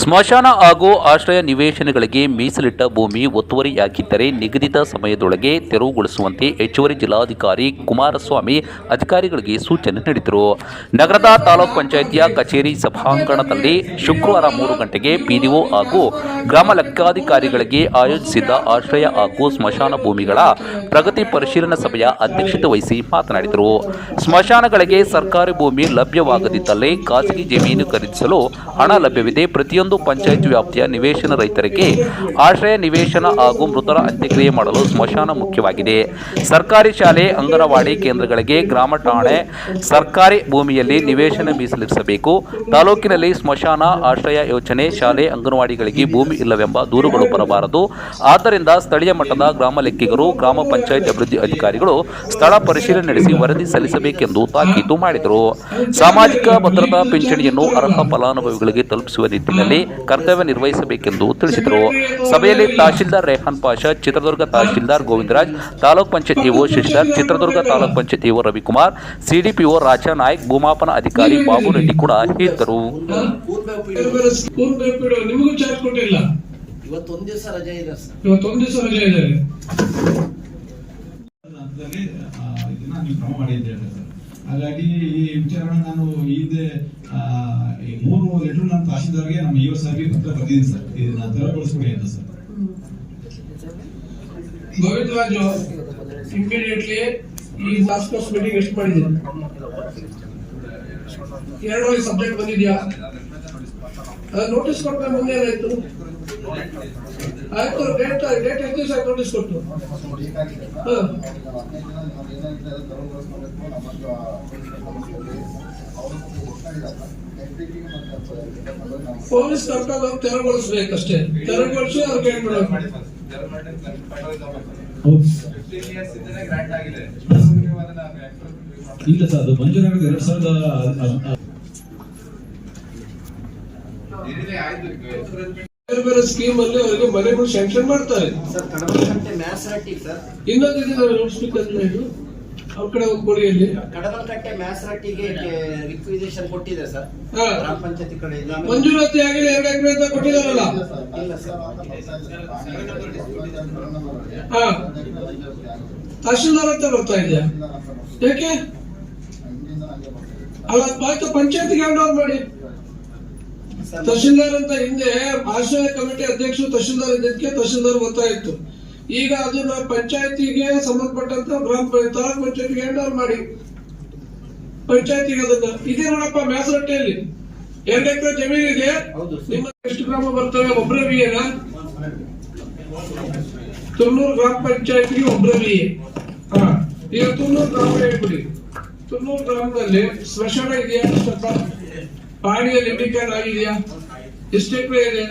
ಸ್ಮಶಾನ ಹಾಗೂ ಆಶ್ರಯ ನಿವೇಶನಗಳಿಗೆ ಮೀಸಲಿಟ್ಟ ಭೂಮಿ ಒತ್ತುವರಿಯಾಗಿದ್ದರೆ ನಿಗದಿತ ಸಮಯದೊಳಗೆ ತೆರವುಗೊಳಿಸುವಂತೆ ಹೆಚ್ಚುವರಿ ಜಿಲ್ಲಾಧಿಕಾರಿ ಕುಮಾರಸ್ವಾಮಿ ಅಧಿಕಾರಿಗಳಿಗೆ ಸೂಚನೆ ನೀಡಿದರು. ನಗರದ ತಾಲೂಕ್ ಪಂಚಾಯಿತಿಯ ಕಚೇರಿ ಸಭಾಂಗಣದಲ್ಲಿ ಶುಕ್ರವಾರ ಮೂರು ಗಂಟೆಗೆ ಪಿಡಿಒ ಹಾಗೂ ಗ್ರಾಮ ಲೆಕ್ಕಾಧಿಕಾರಿಗಳಿಗೆ ಆಯೋಜಿಸಿದ್ದ ಆಶ್ರಯ ಹಾಗೂ ಸ್ಮಶಾನ ಭೂಮಿಗಳ ಪ್ರಗತಿ ಪರಿಶೀಲನಾ ಸಭೆಯ ಅಧ್ಯಕ್ಷತೆ ವಹಿಸಿ ಮಾತನಾಡಿದರು. ಸ್ಮಶಾನಗಳಿಗೆ ಸರ್ಕಾರಿ ಭೂಮಿ ಲಭ್ಯವಾಗದಿದ್ದಲ್ಲಿ ಖಾಸಗಿ ಜಮೀನು ಖರೀದಿಸಲು ಹಣ ಲಭ್ಯವಿದೆ. ಪ್ರತಿಯೊಂದು ಪಂಚಾಯತ್ ವ್ಯಾಪ್ತಿಯ ನಿವೇಶನ ರೈತರಿಗೆ ಆಶ್ರಯ ನಿವೇಶನ ಹಾಗೂ ಮೃತರ ಅಂತ್ಯಕ್ರಿಯೆ ಮಾಡಲು ಸ್ಮಶಾನ ಮುಖ್ಯವಾಗಿದೆ. ಸರ್ಕಾರಿ ಶಾಲೆ, ಅಂಗನವಾಡಿ ಕೇಂದ್ರಗಳಿಗೆ ಗ್ರಾಮ ಠಾಣೆ, ಸರ್ಕಾರಿ ಭೂಮಿಯಲ್ಲಿ ನಿವೇಶನ ಮೀಸಲಿರಿಸಬೇಕು. ತಾಲೂಕಿನಲ್ಲಿ ಸ್ಮಶಾನ ಆಶ್ರಯ ಯೋಜನೆ, ಶಾಲೆ, ಅಂಗನವಾಡಿಗಳಿಗೆ ಭೂಮಿ ಇಲ್ಲವೆಂಬ ದೂರುಗಳು ಬರಬಾರದು. ಆದ್ದರಿಂದ ಸ್ಥಳೀಯ ಮಟ್ಟದ ಗ್ರಾಮ ಲೆಕ್ಕಿಗರು, ಗ್ರಾಮ ಪಂಚಾಯತ್ ಅಭಿವೃದ್ಧಿ ಅಧಿಕಾರಿಗಳು ಸ್ಥಳ ಪರಿಶೀಲನೆ ನಡೆಸಿ ವರದಿ ಸಲ್ಲಿಸಬೇಕೆಂದು ತಾಕೀತು ಮಾಡಿದರು. ಸಾಮಾಜಿಕ ಭದ್ರತಾ ಪಿಂಚಣಿಯನ್ನು ಅರ್ಹ ಫಲಾನುಭವಿಗಳಿಗೆ ತಲುಪಿಸುವ ನಿಟ್ಟಿನಲ್ಲಿ ಕರ್ತವ್ಯ ನಿರ್ವಹಿಸಬೇಕೆಂದು ತಿಳಿಸಿದರು. ಸಭೆಯಲ್ಲಿ tahsildar Rehan Pasha, Chitradurga tahsildar Govindaraj, taluk panchayat EO Shashidhar, Chitradurga taluk panchayat EO Ravikumar CDPO Raja Nayak, ಭೂಮಾಪನ ಅಧಿಕಾರಿ ಬಾಬು ರೆಡ್ಡಿ ಕೂಡ ಇದ್ದರು. ಹಾಗಾಗಿ ಈ ವಿಚಾರವನ್ನು ನಾನು ಹಿಂದೆ ಮೂರು ಲೆಟರ್ ನಾನು ತಹಶೀಲ್ದಾರ್ಗೆ ನಮ್ಮ ಇಒ ಸರ್ಗೆ ಪತ್ರ ಬರ್ತೀನಿ ಸರ್. ಇದನ್ನ ತೆರವುಗೊಳಿಸ್ಕೊಡಿ ಅಂತ ಸರ್. ಈ ಟಾಸ್ಕ್ ಫೋರ್ಸ್ ಮೀಟಿಂಗ್ ಎಷ್ಟು ಮಾಡಿದ್ದೀನಿ ಎರಡರಲ್ಲಿ ಸಬ್ಜೆಕ್ಟ್ ಬಂದಿದ್ಯಾ? ನೋಟಿಸ್ ಕೊಟ್ಟ ಮುಂದೆ ಏನಾಯ್ತು? ಆಯ್ತು ಡೇಟ್ ಡೇಟ್ ಎಷ್ಟು ದಿವಸ ನೋಟಿಸ್ ಕೊಟ್ಟು? ಹಾ. ಪೊಲೀಸ್ ಕರ್ಕೊಂಡು ಹೋಗಿ ತೆರವುಗೊಳಿಸ್ಬೇಕಷ್ಟೇ. ತೆರವುಗೊಳಿಸಿ ಅವ್ರು ಹೌದು. ಇಲ್ಲ ಸರ್ ಅದು ಮಂಜೂರಾಗಿದೆ ಎರಡ್ ಸಾವಿರದ ಬೇರೆ ಬೇರೆ ಸ್ಕೀಮ್ ಅಲ್ಲಿ ಅವರಿಗೆ ಮನೆಗಳು ಸ್ಯಾಂಕ್ಷನ್ ಮಾಡ್ತಾರೆ. ಇನ್ನೊಂದು ಇದೆ ನೋಡ್ಸ್ಬೇಕಂದ್ರೆ ಇದು. ಅವ್ರ ಕಡೆ ಒಂದು ಕೊಡಿಯಲ್ಲಿ ಕಡಮನಕಟ್ಟೆ ಮ್ಯಾಸರಟ್ಟಿಗೆ ರಿಕ್ವಿಸಿಷನ್ ಕೊಟ್ಟಿದೆ ಸರ್. ಹಾ. ಗ್ರಾಮ ಪಂಚಾಯತಿ ಕಡೆ ಮಂಜೂರಾತಿ ಆಗಿದೆ ಎರಡು ಎಕರೆ ಅಂತ ಕೊಟ್ಟಿದಾರಲ್ಲ ಇಲ್ಲ ತಹಶೀಲ್ದಾರ್ ಅಂತ ಬರ್ತಾ ಇದೆಯಾ? ಯಾಕೆ ಅಲ್ಲ ಆಯ್ತು ಪಂಚಾಯತ್ಗೆ ಹ್ಯಾಂಡ್ ಓವರ್ ಮಾಡಿ. ತಹಶೀಲ್ದಾರ್ ಅಂತ ಹಿಂದೆ ಆಶ್ರಯ ಕಮಿಟಿ ಅಧ್ಯಕ್ಷರು ತಹಶೀಲ್ದಾರ್ ಇದ್ದಕ್ಕೆ ತಹಶೀಲ್ದಾರ್ ಗೊತ್ತಾಯಿತು. ಈಗ ಅದನ್ನ ಪಂಚಾಯತಿಗೆ ಸಂಬಂಧಪಟ್ಟಂತ ಗ್ರಾಮ ತಾಲೂಕ್ ಪಂಚಾಯತಿಗೆ ಹ್ಯಾಂಡ್ ಓವರ್ ಮಾಡಿ. ಪಂಚಾಯತಿಗೆ ಅದನ್ನ. ಇದೇ ನೋಡಪ್ಪ ಮ್ಯಾಸರಟ್ಟೆಯಲ್ಲಿ. ಎರಡು ಎಕರೆ ಜಮೀನಿದೆ ಇದೆ. ನಿಮ್ಮ ಎಷ್ಟು ಗ್ರಾಮ ಬರ್ತವೆ? ಒಬ್ಬರೇ ಬಿಎನ ತುರ್ನೂರು ಗ್ರಾಮ ಪಂಚಾಯತ್ಗೆ ಒಬ್ಬರೇ ವಿಯೆ ಹಾ ಈಗ ತುರ್ನೂರು ಗ್ರಾಮ ಹೇಳ್ಬಿಡಿ. ತುರ್ನೂರು ಗ್ರಾಮದಲ್ಲಿ ಸ್ಮಶಾನ ಇದೆಯಾ? ಸ್ವಲ್ಪ ಪಾಣಿಯಲ್ಲಿ ಇಂಡಿಕೇಟ್ ಆಗಿದೆಯಾ ಎಷ್ಟು ಎಕರೆ ಇದೆ?